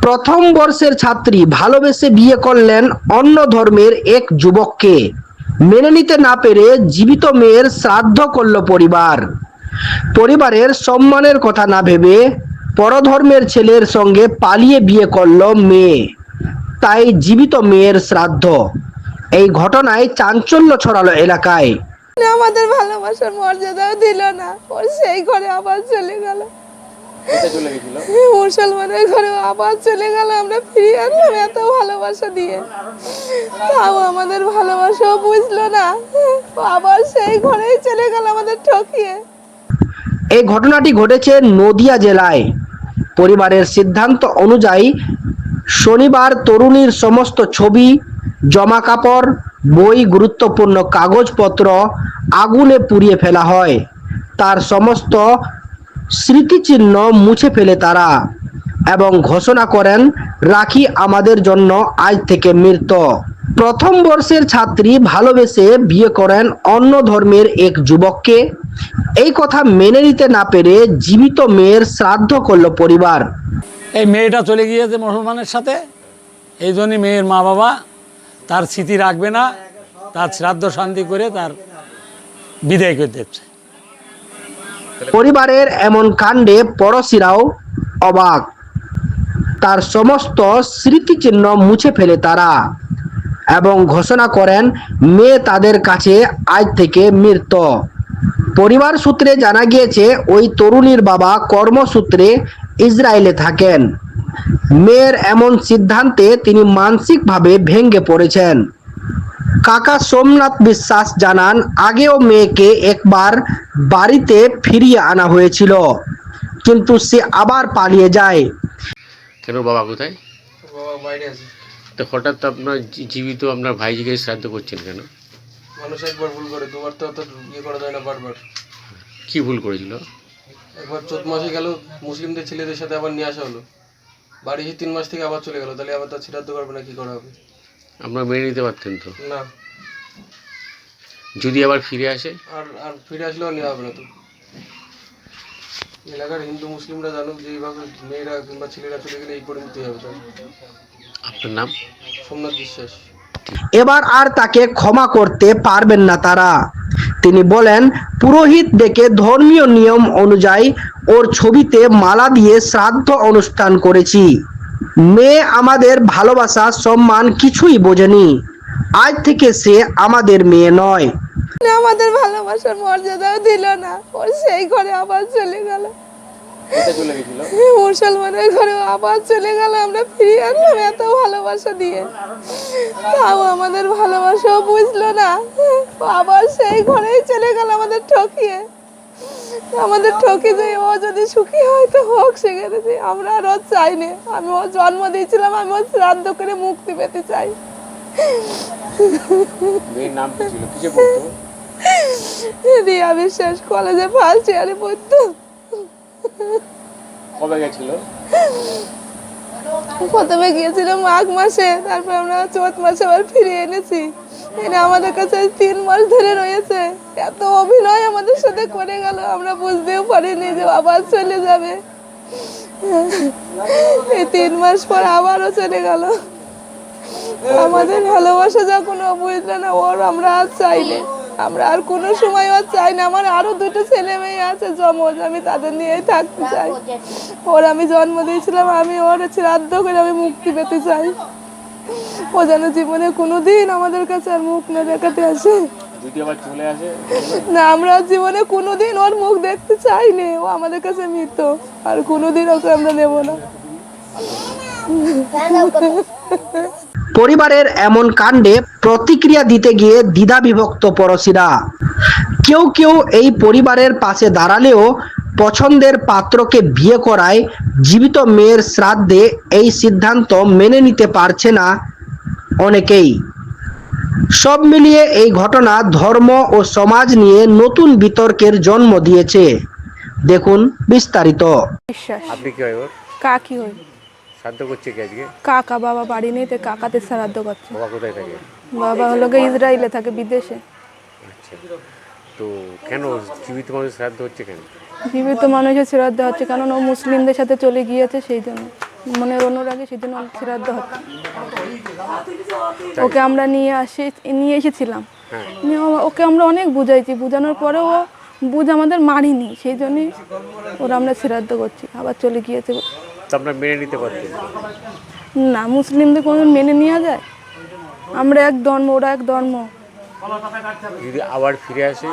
প্রথম বর্ষের ছাত্রী ভালোবেসে বিয়ে করলেন অন্য ধর্মের এক যুবককে। মেনে নিতে না পেরে জীবিত মেয়ের শ্রাদ্ধ করল পরিবার। পরিবারের সম্মানের কথা না ভেবে পরধর্মের ছেলের সঙ্গে পালিয়ে বিয়ে করল মেয়ে। তাই জীবিত মেয়ের শ্রাদ্ধ। এই ঘটনায় চাঞ্চল্য ছড়ালো এলাকায়। আমাদের ভালোবাসার মর্যাদাও দিল না। ওর সেই ঘরে আবার চলে গেল। মুসলমানের ঘরে আবার চলে গেল আমরা ফিরে আনলাম এত ভালোবাসা দিয়ে। তাও আমাদের ভালোবাসাও বুঝলো না। আবার সেই ঘরেই চলে গেল আমাদের ঠকিয়ে। এই ঘটনাটি ঘটেছে নদিয়া জেলায়। পরিবারের সিদ্ধান্ত অনুযায়ী শনিবার তরুণীর সমস্ত ছবি জমা কাপড় বই গুরুত্বপূর্ণ কাগজপত্র আগুনে পুড়িয়ে ফেলা হয়। তার সমস্ত স্মৃতিচিহ্ন মুছে ফেলে তারা এবং ঘোষণা করেন, রাখি আমাদের জন্য আজ থেকে মৃত। প্রথম বর্ষের ছাত্রী ভালোবেসে বিয়ে করেন অন্য ধর্মের এক যুবককে। এই কথা মেনে নিতে না পেরে জীবিত মেয়ের শ্রাদ্ধ করল পরিবার। এই মেয়েটা চলে গিয়েছে মুসলমানের সাথে। এই জন্যই মেয়ের মা বাবা তার স্মৃতি রাখবে না, তার শ্রাদ্ধ শান্তি করে তার বিদায় করে দিচ্ছে। পরিবারের এমন কাণ্ডে পড়শিরাও অবাক। তার সমস্ত স্মৃতিচিহ্ন মুছে ফেলে তারা এবং ঘোষণা করেন, মেয়ে তাদের কাছে আজ থেকে মৃত। পরিবার সূত্রে জানা গিয়েছে, ওই তরুণীর বাবা কর্মসূত্রে ইসরায়েলে থাকেন। মেয়ের এমন সিদ্ধান্তে তিনি মানসিকভাবে ভেঙে পড়েছেন। কাকা সোমনাথ বিশ্বাস জানান আগেও মেয়েকে একবার বাড়িতে ফিরিয়ে আনা হয়েছিল কিন্তু সে আবার পালিয়ে যায়। কেন বাবা কোথায়? বাবা বাইরে আছে। তো হঠাৎ আপনার জীবিত আপনার ভাইজিকে শ্রাদ্ধ করছেন কেন? মানুষ একবার ভুল করে দুবার তো অত ইয়ে করা যায় না বারবার। কি ভুল করেছিল? একবার চোদ্দ মাসে গেল মুসলিমদের ছেলেদের সাথে আবার নিয়ে আসা হলো। বাড়ি এসে তিন মাস থেকে আবার চলে গেল তাহলে আবার তার শ্রাদ্ধ করবে না কি করা হবে? আপনার মেনে নিতে পারতেন তো? না। যদি আবার ফিরে আসে? আর আর ফিরে আসলেও নেওয়া হবে না তো। এলাকার হিন্দু মুসলিমরা জানুক যে এইভাবে মেয়েরা কিংবা ছেলেরা চলে গেলে এই পরিণতি হবে তার আপনার নাম? সোমনাথ বিশ্বাস। এবার আর তাকে ক্ষমা করতে পারবেন না তারা। তিনি বলেন পুরোহিত ডেকে ধর্মীয় নিয়ম অনুযায়ী ওর ছবিতে মালা দিয়ে শ্রাদ্ধ অনুষ্ঠান করেছি। মেয়ে আমাদের ভালোবাসা সম্মান কিছুই বোঝেনি। আজ থেকে সে আমাদের মেয়ে নয়। আমাদের ভালোবাসার মর্যাদাও দিল না। ওর সেই ঘরে আবার চলে গেল। মুসলমানের ঘরে আবার চলে গেল। আমরা ফিরে আনলাম এত ভালোবাসা দিয়ে। তাও আমাদের ভালোবাসাও বুঝলো না। আবার সেই ঘরেই চলে গেল আমাদের ঠকিয়ে। আমাদের ঠকি যে ও যদি সুখী হয় তো হোক সেখানে যে আমরা আর ওর চাই চাইনি আমি ওর জন্ম দিয়েছিলাম আমি ওর শ্রাদ্ধ করে মুক্তি পেতে চাই। নাম কি ছিল? কিসে পড়তো? রিয়া বিশ্বাস কলেজে ফার্স্ট ইয়ারে পড়তো। কবে গেছিল? প্রথমে গিয়েছিলাম মাঘ মাসে তারপর আমরা চৈত মাসে আবার ফিরে এনেছি। এনে আমাদের কাছে তিন মাস ধরে রয়েছে। এত অভিনয় আমাদের সাথে করে গেল, আমরা বুঝতেও পারিনি যে চলে যাবে। এই তিন মাস পর আবারও চলে গেল। আমাদের ভালোবাসা যখন ও বুঝলো না, ওর আমরা আর চাইনি আমরা আর কোনো সময় আর চাই না। আমার আরও দুটো ছেলে মেয়ে আছে জমজ আমি তাদের নিয়েই থাকতে চাই। ওর আমি জন্ম দিয়েছিলাম, আমি ওর শ্রাদ্ধ করে আমি মুক্তি পেতে চাই। ও যেন জীবনে কোনোদিন আমাদের কাছে আর মুখ না দেখাতে আসে। যদি আবার চলে আসে না আমরা জীবনে কোনোদিন ওর মুখ দেখতে চাইনি। ও আমাদের কাছে মৃত। আর কোনোদিন ওকে আমরা নেব না। পরিবারের এমন কাণ্ডে প্রতিক্রিয়া দিতে গিয়ে দ্বিধা বিভক্ত পড়শিরা। কেউ কেউ এই পরিবারের পাশে দাঁড়ালেও পছন্দের পাত্রকে বিয়ে করায় জীবিত মেয়ের শ্রাদ্ধে এই সিদ্ধান্ত মেনে নিতে পারছে না অনেকেই। সব মিলিয়ে এই ঘটনা ধর্ম ও সমাজ নিয়ে নতুন বিতর্কের জন্ম দিয়েছে। দেখুন বিস্তারিত। আপনি কি হয় ওর? কাকি হই শ্রাদ্ধ করছে কি আজকে? কাকা বাবা বাড়ি নেই তো কাকাতে শ্রাদ্ধ করছে। বাবা কোথায় থাকে? বাবা হলো গিয়ে ইসরায়েলে থাকে বিদেশে। আচ্ছা। তো কেন জীবিত মানুষ শ্রাদ্ধ হচ্ছে কেন? জীবিত মানুষের শ্রাদ্ধ হচ্ছে কারণ ও মুসলিমদের সাথে চলে গিয়েছে সেই জন্য। মনের অনুরাগে সেই জন্য শ্রাদ্ধ হচ্ছে। ওকে আমরা নিয়ে আসে নিয়ে এসেছিলাম। নিয়ে ওকে আমরা অনেক বুঝাইছি। বোঝানোর পরেও ও বুঝ আমাদের মারিনি সেই জন্যই ওরা আমরা শ্রাদ্ধ করছি আবার চলে গিয়েছে। আপনার মেনে নিতে পারতেন না। মুসলিমদের কোনো মেনে নেওয়া যায়? আমরা এক ধর্ম ওরা এক ধর্ম। যদি আবার ফিরে আসে?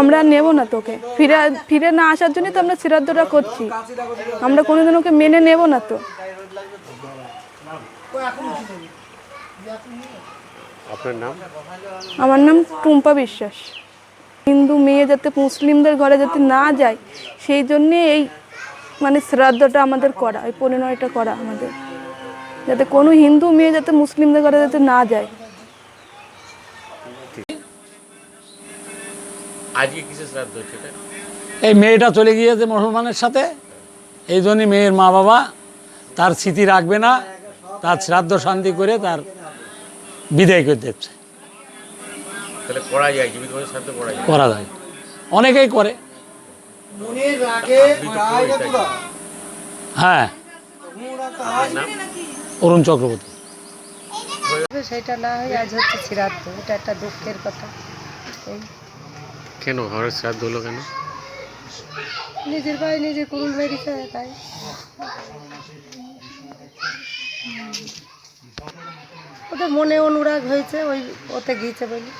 আমরা নেব না তোকে। ফিরে ফিরে না আসার জন্যই তো আমরা শ্রাদ্ধটা করছি। আমরা কোনোদিন ওকে মেনে নেব না তো। আপনার নাম? আমার নাম টুম্পা বিশ্বাস। হিন্দু মেয়ে যাতে মুসলিমদের ঘরে যাতে না যায় সেই জন্যে এই মানে শ্রাদ্ধটা আমাদের করা এই পরিণয়টা করা আমাদের। যাতে কোনো হিন্দু মেয়ে যাতে মুসলিমদের ঘরে যাতে না যায়। আজকে কিসের শ্রাদ্ধ হচ্ছে এই মেয়েটা চলে গিয়েছে মুসলমানের সাথে। এই জন্যই মেয়ের মা বাবা তার স্মৃতি রাখবে না তার শ্রাদ্ধ শান্তি করে তার বিদায় করে দিচ্ছে। করা যায় করা অনেকেই করে? হ্যাঁ। অরুণ চক্রবর্তী। সেটা না হয় আজ হচ্ছে শ্রাদ্ধ। এটা একটা দুঃখের কথা। এই কেন? ঘরের শ্রাদ্ধ হলো কেন? নিজের ভাই নিজে করুন ভাই দিতে তাই। ওদের মনে অনুরাগ হয়েছে, ওই ওতে গিয়েছে বলে।